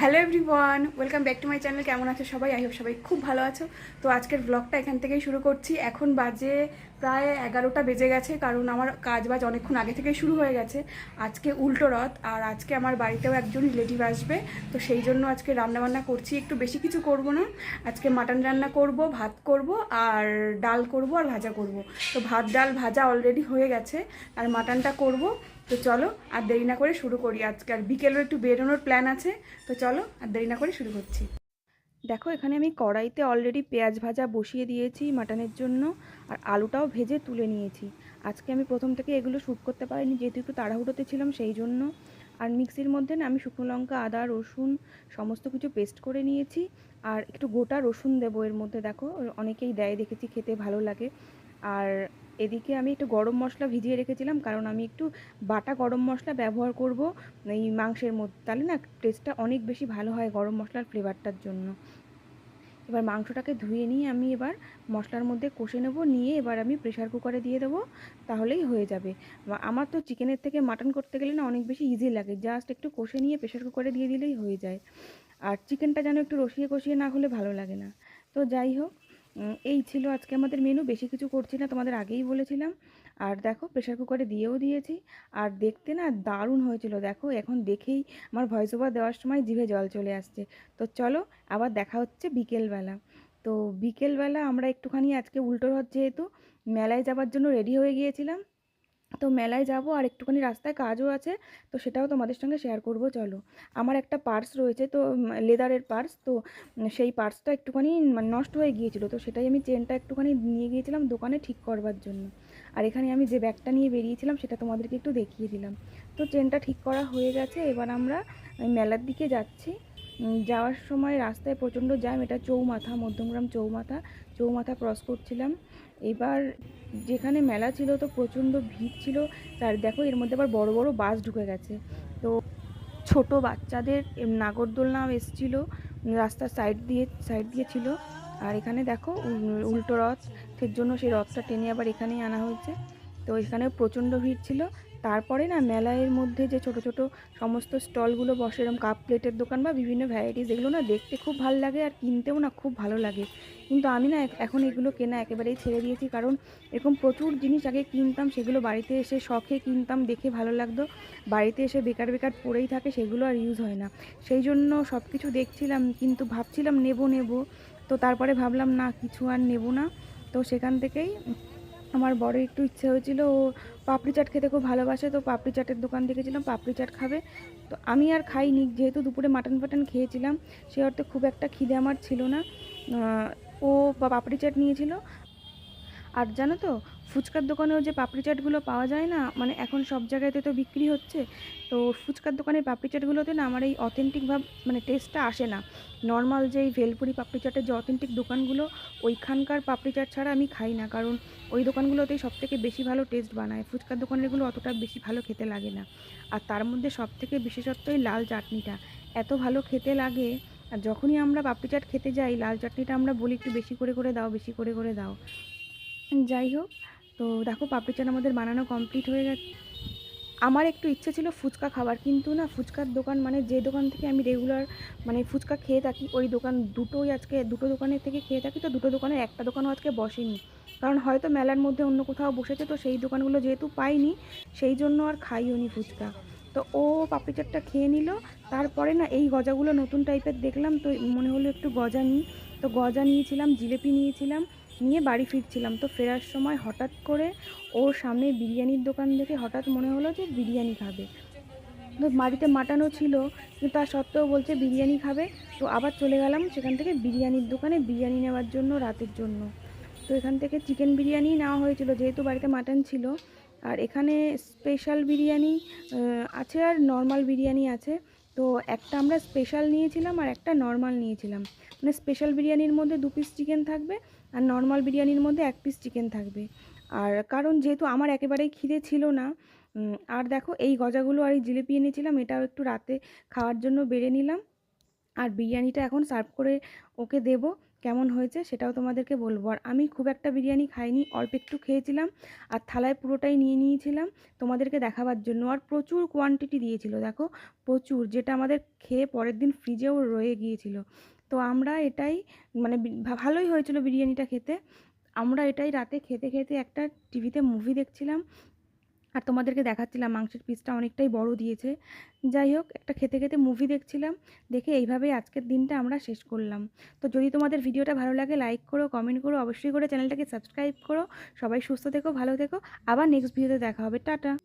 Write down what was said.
Hello everyone welcome back to my channel কেমন আছো সবাই? আই হোপ সবাই খুব ভালো আছো। তো আজকের ব্লগটা এখান থেকেই শুরু করছি। এখন বাজে প্রায় এগারোটা বেজে গেছে, কারণ আমার কাজ বাজ অনেকক্ষণ আগে থেকেই শুরু হয়ে গেছে। আজকে উল্টো রথ, আর আজকে আমার বাড়িতেও একজন রিলেটিভ আসবে। তো সেই জন্য আজকে রান্নাবান্না করছি। একটু বেশি কিছু করব না। আজকে মাটন রান্না করব, ভাত করব, আর ডাল করব, আর ভাজা করব। তো ভাত, ডাল, ভাজা অলরেডি হয়ে গেছে। আর মাটনটা করব। তো চলো, আর দেরি না করে শুরু করি আজকে। আর বিকেলেও একটু বেরোনোর প্ল্যান আছে, তো চলো, আর দেরি না করে শুরু করছি। দেখো, এখানে আমি কড়াইতে অলরেডি পেঁয়াজ ভাজা বসিয়ে দিয়েছি মাটনের জন্য, আর আলুটাও ভেজে তুলে নিয়েছি। আজকে আমি প্রথম থেকে এগুলো শ্যুট করতে পারিনি, যেহেতু একটু তাড়াহুড়োতে ছিলাম সেই জন্য। আর মিক্সির মধ্যে না আমি শুকনো লঙ্কা, আদা, রসুন, সমস্ত কিছু পেস্ট করে নিয়েছি। আর একটু গোটা রসুন দেবো এর মধ্যে, দেখো, অনেকেই দেয়, দেখেছি, খেতে ভালো লাগে। আর এদিকে আমি একটু গরম মশলা ভিজিয়ে রেখেছিলাম, কারণ আমি একটু বাটা গরম মশলা ব্যবহার করব, এই মাংসের মধ্যে তাহলে না টেস্টটা অনেক বেশি ভালো হয় গরম মশলার ফ্লেভারটার জন্য। এবার মাংসটাকে ধুয়ে নিয়ে আমি এবার মশলার মধ্যে কষে নেব, নিয়ে এবার আমি প্রেশার কুকারে দিয়ে দেবো, তাহলেই হয়ে যাবে। আমার তো চিকেনের থেকে মাটন করতে গেলে না অনেক বেশি ইজি লাগে জাস্ট একটু কষে নিয়ে প্রেশার কুকারে দিয়ে দিলেই হয়ে যায়। আর চিকেনটা যেন একটু রসিয়ে কষিয়ে না হলে ভালো লাগে না। তো যাই হোক এই ছিল আজকে আমাদের মেনু বেশি কিছু করছি না, তোমাদের আগেই বলেছিলাম। আর দেখো প্রেশার কুকারে দিয়েও দিয়েছি। আর দেখতে না দারুণ হয়েছিল। দেখো, এখন দেখেই আমার ভয়েস ওভার দেওয়ার সময় জিভে জল চলে আসছে। তো চলো, আবার দেখা হচ্ছে বিকেলবেলা। তো বিকেলবেলা আমরা একটুখানি আজকে উল্টো হচ্ছে যেহেতু, মেলায় যাবার জন্য রেডি হয়ে গিয়েছিলাম। তো মেলায় যাব আর একটুখানি রাস্তায় কাজও আছে, তো সেটাও তোমাদের সঙ্গে শেয়ার করব, চলো। আমার একটা পার্স রয়েছে, তো লেদারের পার্স তো সেই পার্সটা একটুখানি মানে নষ্ট হয়ে গিয়েছিল, তো সেটাই আমি চেনটা একটুখানি নিয়ে গিয়েছিলাম দোকানে ঠিক করবার জন্য। আর এখানে আমি যে ব্যাগটা নিয়ে বেরিয়েছিলাম, সেটা তোমাদেরকে একটু দেখিয়ে দিলাম। তো চেনটা ঠিক করা হয়ে গেছে, এবার আমরা মেলার দিকে যাচ্ছি। যাওয়ার সময় রাস্তায় প্রচণ্ড জ্যাম, এটা চৌমাথা, মধ্যমগ্রাম চৌমাথা চৌমাথা ক্রস করছিলাম। এবার যেখানে মেলা ছিল তো প্রচণ্ড ভিড় ছিল, আর দেখো এর মধ্যে আবার বড় বড় বাস ঢুকে গেছে। তো ছোট বাচ্চাদের নাগরদোলনাও এসছিল, রাস্তার সাইড দিয়ে সাইড দিয়ে ছিল। আর এখানে দেখো উল্টো রথের জন্য সেই রথটা টেনে আবার এখানেই আনা হয়েছে। তো এখানেও প্রচণ্ড ভিড় ছিল তারপরে না মেলায়ের মধ্যে যে ছোট ছোট সমস্ত স্টলগুলো বসে এরকম কাপ প্লেটের দোকান বা বিভিন্ন ভ্যারাইটিস এগুলো না দেখতে খুব ভালো লাগে আর কিনতেও না খুব ভালো লাগে। কিন্তু আমি না এখ- এখন এগুলো কেনা একেবারেই ছেড়ে দিয়েছি কারণ এরকম প্রচুর জিনিস আগে কিনতাম, সেগুলো বাড়িতে এসে শখে কিনতাম, দেখে ভালো লাগতো। বাড়িতে এসে বেকার বেকার পড়েই থাকে, সেগুলো আর ইউজ হয় না। সেই জন্য সব কিছু দেখছিলাম, কিন্তু ভাবছিলাম নেব নেব। তো তারপরে ভাবলাম না, কিছু আর নেব না। তো সেখান থেকেই আমার বড় একটু ইচ্ছে হয়েছিল, ও পাপড়ি চাট খেতে খুব ভালোবাসে, তো পাপড়ি চাটের দোকান দেখেছিলাম, পাপড়ি চাট খাবে। তো আমি আর খাইনি, যেহেতু দুপুরে মাটন ফাটন খেয়েছিলাম, সে অর্থে খুব একটা খিদে আমার ছিল না। ও পাপড়ি চাট নিয়েছিল। আর জানো তো ফুচকার দোকানেও যে পাপড়ি চাটগুলো পাওয়া যায় না মানে এখন সব জায়গাতে তো বিক্রি হচ্ছে, তো ফুচকার দোকানের পাপড়ি চাটগুলোতে না আমার এই অথেন্টিক ভাব মানে টেস্টটা আসে না। নর্মাল যে এই ভেলপুরি পাপড়ি চাটের যে অথেন্টিক দোকানগুলো, ওইখানকার পাপড়ি চাট ছাড়া আমি খাই না, কারণ ওই দোকানগুলোতেই সব থেকে বেশি ভালো টেস্ট বানায়। ফুচকার দোকানেরগুলো অতটা বেশি ভালো খেতে লাগে না। আর তার মধ্যে সব থেকে বিশেষত্ব এই লাল চাটনিটা। এত ভালো খেতে লাগে, আর যখনই আমরা পাপড়ি চাট খেতে যাই, লাল চাটনিটা আমরা বলি একটু বেশি করে করে দাও, বেশি করে করে দাও। যাই হোক তো দেখো পাপড়ি চাট আমাদের বানানো কমপ্লিট হয়ে গেছে। আমার একটু ইচ্ছে ছিল ফুচকা খাবার, কিন্তু না ফুচকার দোকান মানে যে দোকান থেকে আমি রেগুলার মানে ফুচকা খেয়ে থাকি, ওই দোকান দুটোই আজকে, দুটো দোকানের থেকে খেয়ে থাকি, তো দুটো দোকানের একটা দোকানও আজকে বসেনি। কারণ হয়তো মেলার মধ্যে অন্য কোথাও বসেছে, তো সেই দোকানগুলো যেহেতু পাইনি, সেই জন্য আর খাইও নি ফুচকা। তো ও পাপড়ি চাটটা খেয়ে নিল, তারপরে না এই গজাগুলো নতুন টাইপের দেখলাম, তো মনে হলো একটু গজা নিই। তো গজা নিয়েছিলাম, জিলেপি নিয়েছিলাম নিয়ে বাড়ি ফিরছিলাম। তো ফেরার সময় হঠাৎ করে ওর সামনে বিরিয়ানির দোকান দেখে হঠাৎ মনে হলো যে বিরিয়ানি খাবে। তো বাড়িতে মাটানো ছিল, কিন্তু তা সত্ত্বেও বলছে বিরিয়ানি খাবে। তো আবার চলে গেলাম সেখান থেকে বিরিয়ানির দোকানে বিরিয়ানি নেওয়ার জন্য, রাতের জন্য। তো এখান থেকে চিকেন বিরিয়ানি নেওয়া হয়েছিল, যেহেতু বাড়িতে মাটন ছিল। আর এখানে স্পেশাল বিরিয়ানি আছে আর নর্মাল বিরিয়ানি আছে। তো একটা আমরা স্পেশাল নিয়েছিলাম আর একটা নর্মাল নিয়েছিলাম। মানে স্পেশাল বিরিয়ানির মধ্যে দু পিস চিকেন থাকবে আর নর্মাল বিরিয়ানির মধ্যে এক পিস চিকেন থাকবে। আর কারণ যেহেতু আমার একেবারেই খিদে ছিল না আর দেখো এই গজাগুলো আর এই জিলিপি এনেছিলাম, এটাও একটু রাতে খাওয়ার জন্য বেড়ে নিলাম। আর বিরিয়ানিটা এখন সার্ভ করে ওকে দেব, কেমন হয়েছে সেটাও তোমাদেরকে বলব। আর আমি খুব একটা বিরিয়ানি খাইনি, অল্প একটু খেয়েছিলাম, আর থালায় পুরোটাই নিয়ে নিয়েছিলাম তোমাদেরকে দেখাবার জন্য। আর প্রচুর কোয়ান্টিটি দিয়েছিল, দেখো, প্রচুর, যেটা আমাদের খেয়ে পরের দিন ফ্রিজেও রয়ে গিয়েছিল। তো আমরা এটাই মানে ভালোই হয়েছিল বিরিয়ানিটা খেতে। আমরা এটাই রাতে খেতে খেতে একটা টিভিতে মুভি দেখছিলাম আর তোমাদেরকে দেখাচ্ছিলাম, মাংসের পিসটা অনেকটাই বড় দিয়েছে। যাই হোক, একটা খেতে খেতে মুভি দেখছিলাম, দেখে এইভাবেই আজকের দিনটা আমরা শেষ করলাম। তো যদি তোমাদের ভিডিওটা ভালো লাগে লাইক করো কমেন্ট করো, অবশ্যই করে চ্যানেলটাকে সাবস্ক্রাইব করো। সবাই সুস্থ থেকো, ভালো থেকো। আবার নেক্সট ভিডিওতে দেখা হবে। টাটা!